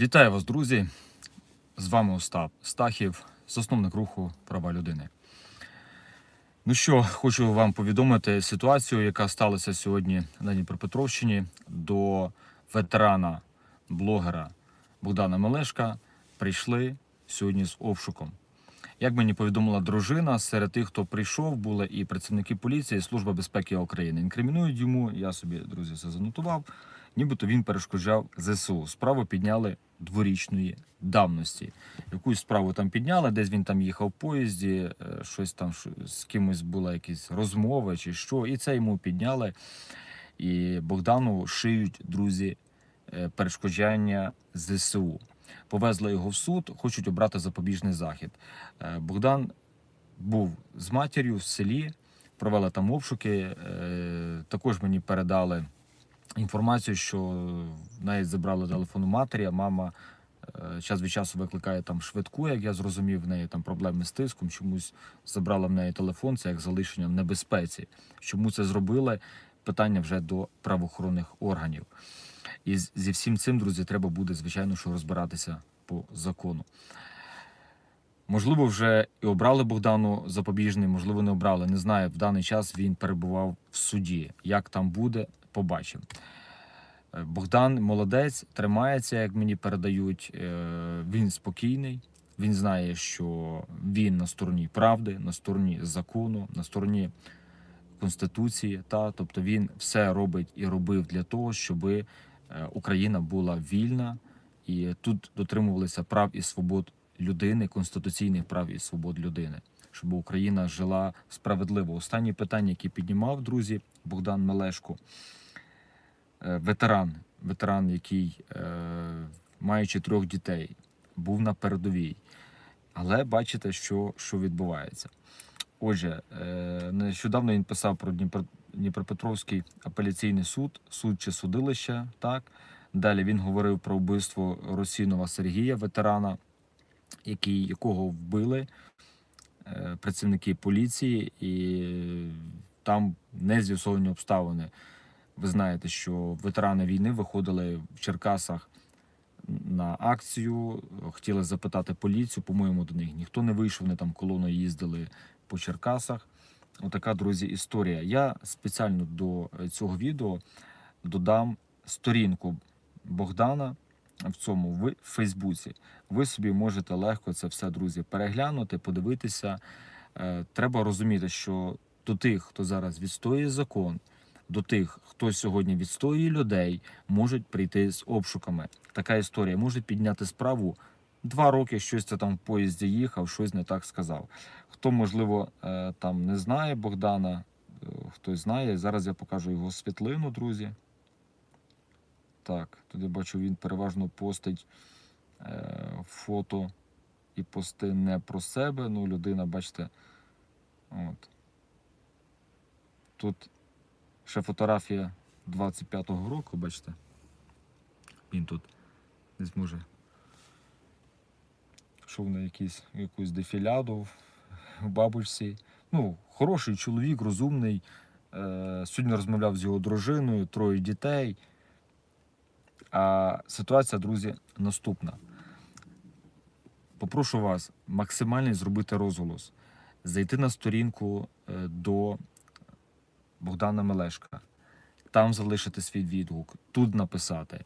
Вітаю вас, друзі! З вами Остап Стахів, засновник руху права людини. Ну що, хочу вам повідомити ситуацію, яка сталася сьогодні на Дніпропетровщині. До ветерана блогера Богдана Мелешка прийшли сьогодні з обшуком. Як мені повідомила дружина, серед тих, хто прийшов, були і працівники поліції, і Служба безпеки України. Інкримінують йому, я собі, друзі, це занотував. Нібито він перешкоджав ЗСУ. Справу підняли дворічної давності. Якусь справу там підняли, десь він там їхав в поїзді, е, щось там з кимось була якісь розмова чи що. І це йому підняли. І Богдану шиють друзі е, перешкоджання ЗСУ. Повезли його в суд, хочуть обрати запобіжний захід. Е, Богдан був з матір'ю в селі, провели там обшуки. е, Також мені передали інформацію, що навіть забрали телефон у матері, а мама е, час від часу викликає там швидку, як я зрозумів, в неї там проблеми з тиском, чомусь забрала в неї телефон, це як залишення в небезпеці. Чому це зробили? Питання вже до правоохоронних органів. І зі всім цим, друзі, треба буде, звичайно, що розбиратися по закону. Можливо, вже і обрали Богдану запобіжний, можливо, не обрали. Не знаю. В даний час він перебував в суді. Як там буде, побачимо. Е, Богдан молодець, тримається, як мені передають. Е, Він спокійний. Він знає, що він на стороні правди, на стороні закону, на стороні конституції. Та тобто він все робить і робив для того, щоб Україна була вільна і тут дотримувалися прав і свобод людини, конституційних прав і свобод людини, щоб Україна жила справедливо. Останні питання, які піднімав друзі Богдан Мелешко, е, ветеран, ветеран, який, е, маючи трьох дітей, був на передовій. Але бачите, що, що відбувається. Отже, е, нещодавно він писав про Дніпропетровський апеляційний суд, суд чи судилище. Так далі він говорив про вбивство Росінова Сергія, ветерана, який, якого вбили е, працівники поліції, і там не з'ясовані обставини. Ви знаєте, що ветерани війни виходили в Черкасах на акцію, хотіли запитати поліцію. По-моєму, до них ніхто не вийшов. Вони там колоною їздили по Черкасах. Отака, друзі, історія. Я спеціально до е, цього відео додам сторінку Богдана в цьому в Фейсбуці. Ви собі можете легко це все, друзі, переглянути, подивитися. Е, Треба розуміти, що до тих, хто зараз відстоює закон, до тих, хто сьогодні відстоює людей, можуть прийти з обшуками. Така історія можуть підняти справу. Два роки щось це там в поїзді їхав, щось не так сказав. Хто, можливо, е, там не знає Богдана, е, хтось знає. Зараз я покажу його світлину, друзі. Так, тут я бачу, він переважно постить е, фото і пости не про себе. Ну, людина, бачите, от. Тут ще фотографія 25-го року, бачите. Він тут десь може. Йшов на якийсь, якусь дефіляду в- бабушці. Ну, хороший чоловік, розумний. Е, сьогодні розмовляв з його дружиною, троє дітей. А ситуація, друзі, наступна. Попрошу вас максимально зробити розголос, зайти на сторінку е, до Богдана Мелешка, там залишити свій відгук, тут написати.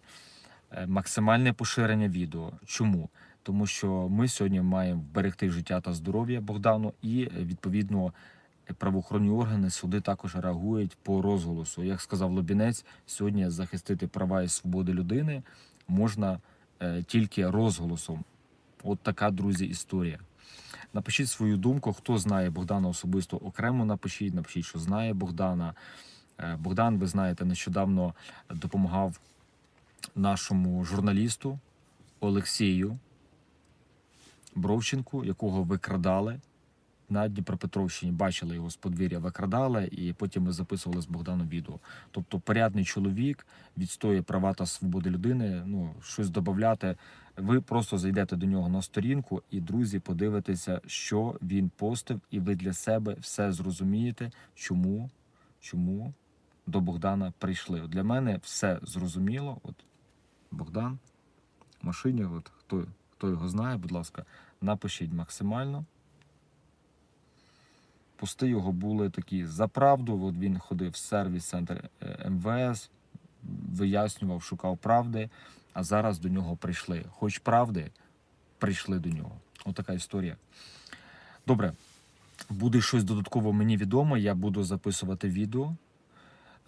Е, Максимальне поширення відео. Чому? Тому що ми сьогодні маємо вберегти життя та здоров'я Богдану, і е, відповідно правоохоронні органи суди також реагують по розголосу. Як сказав Лобінець, сьогодні захистити права і свободи людини можна е, тільки розголосом. От така, друзі, історія. Напишіть свою думку, хто знає Богдана особисто окремо. Напишіть, напишіть, що знає Богдана. Е, Богдан, ви знаєте, нещодавно допомагав нашому журналісту Олексію Бровченку, якого викрадали на Дніпропетровщині. Бачили його з подвір'я, викрадали, і потім ми записували з Богданом відео. Тобто, порядний чоловік відстоює права та свободи людини. Ну щось додати. Ви просто зайдете до нього на сторінку, і друзі, подивитеся, що він постив, і ви для себе все зрозумієте, чому, чому до Богдана прийшли. Для мене все зрозуміло. От Богдан машині. От, хто, хто його знає, будь ласка, напишіть максимально. Пости його були такі за правду. От він ходив в сервіс-центр е, МВС, вияснював, шукав правди, а зараз до нього прийшли. Хоч правди, прийшли до нього. Отака історія. Добре, буде щось додатково мені відомо, я буду записувати відео.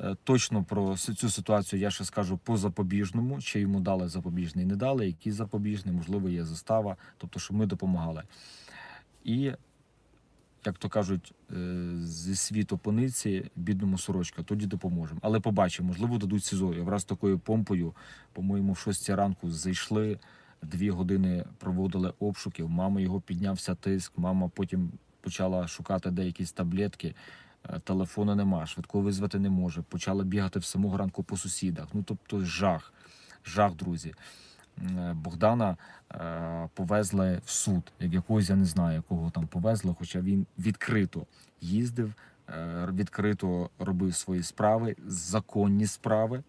Е, Точно про цю ситуацію я ще скажу по запобіжному, чи йому дали запобіжний, не дали, який запобіжний, можливо, є застава, тобто, щоб ми допомагали. І, як то кажуть, е, зі світу пониці бідному сорочка, тоді допоможемо. Але побачимо, можливо, дадуть СІЗО. Враз такою помпою, по-моєму, в 6 ранку зайшли, дві години проводили обшуків. Мама його піднявся тиск, мама потім почала шукати деякісь таблетки. Е, Телефону нема, швидко визвати не може. Почала бігати в самого ранку по сусідах. Ну тобто жах, жах, друзі. Е, Богдана е, повезли в суд, як якогось я не знаю, якого там повезли, хоча він відкрито їздив, відкрито робив свої справи, законні справи.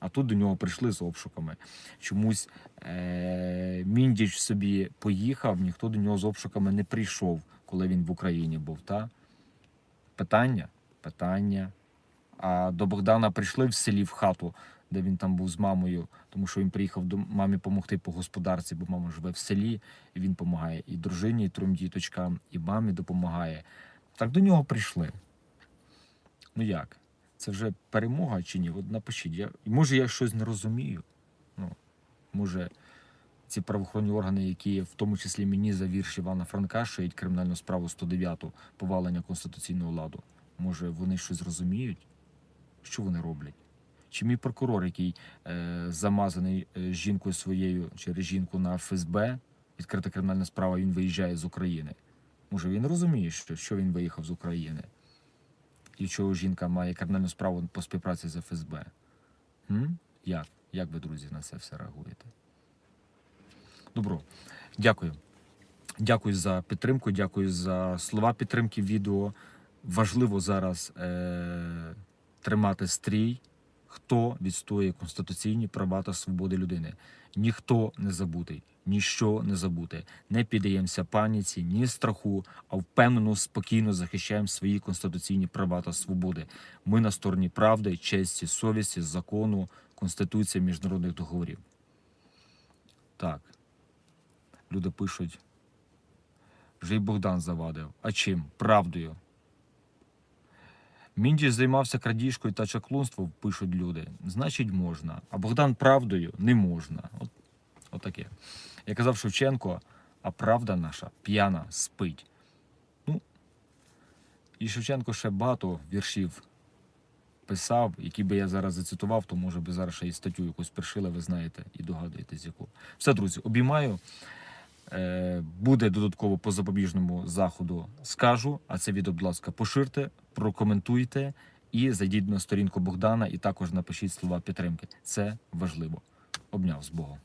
А тут до нього прийшли з обшуками. Чомусь е, Міндіч собі поїхав, ніхто до нього з обшуками не прийшов, коли він в Україні був. Та? Питання? Питання. А до Богдана прийшли в селі в хату, де він там був з мамою, тому що він приїхав до мамі допомогти по господарці, бо мама живе в селі, і він допомагає і дружині, і трьом діточкам, і мамі допомагає. Так до нього прийшли. Ну як? Це вже перемога чи ні? От напишіть. Я, може, я щось не розумію. Ну, може, ці правоохоронні органи, які в тому числі мені за вірш Івана Франка шиють кримінальну справу 109 повалення конституційного ладу. Може, вони щось розуміють? Що вони роблять? Чи мій прокурор, який е, замазаний е, жінкою своєю через жінку на ФСБ, відкрита кримінальна справа, він виїжджає з України? Може, він розуміє, що, що він виїхав з України? І чого жінка має кримінальну справу по співпраці з ФСБ? М? Як? Як ви, друзі, на це все реагуєте? Добро. Дякую. Дякую за підтримку, дякую за слова підтримки відео. Важливо зараз е- тримати стрій, хто відстоює конституційні права та свободи людини. Ніхто не забутий, ніщо не забути. Не піддаємося паніці, ні страху, а впевнено, спокійно захищаємо свої конституційні права та свободи. Ми на стороні правди, честі, совісті, закону, конституції міжнародних договорів. Так. Люди пишуть. Вже й Богдан завадив. А чим? Правдою. Міндіч займався крадіжкою та чаклунством, пишуть люди. Значить, можна. А Богдан правдою не можна. От, отаке. Я казав Шевченко, а правда наша п'яна спить. Ну, і Шевченко ще багато віршів писав, які би я зараз зацитував, то може би зараз ще і статтю якусь пришили, ви знаєте, і догадуєтесь, яку. Все, друзі, обіймаю. Е, Буде додатково по запобіжному заходу скажу. А це відео, будь ласка, поширте, прокоментуйте і зайдіть на сторінку Богдана і також напишіть слова підтримки. Це важливо. Обняв з Богом.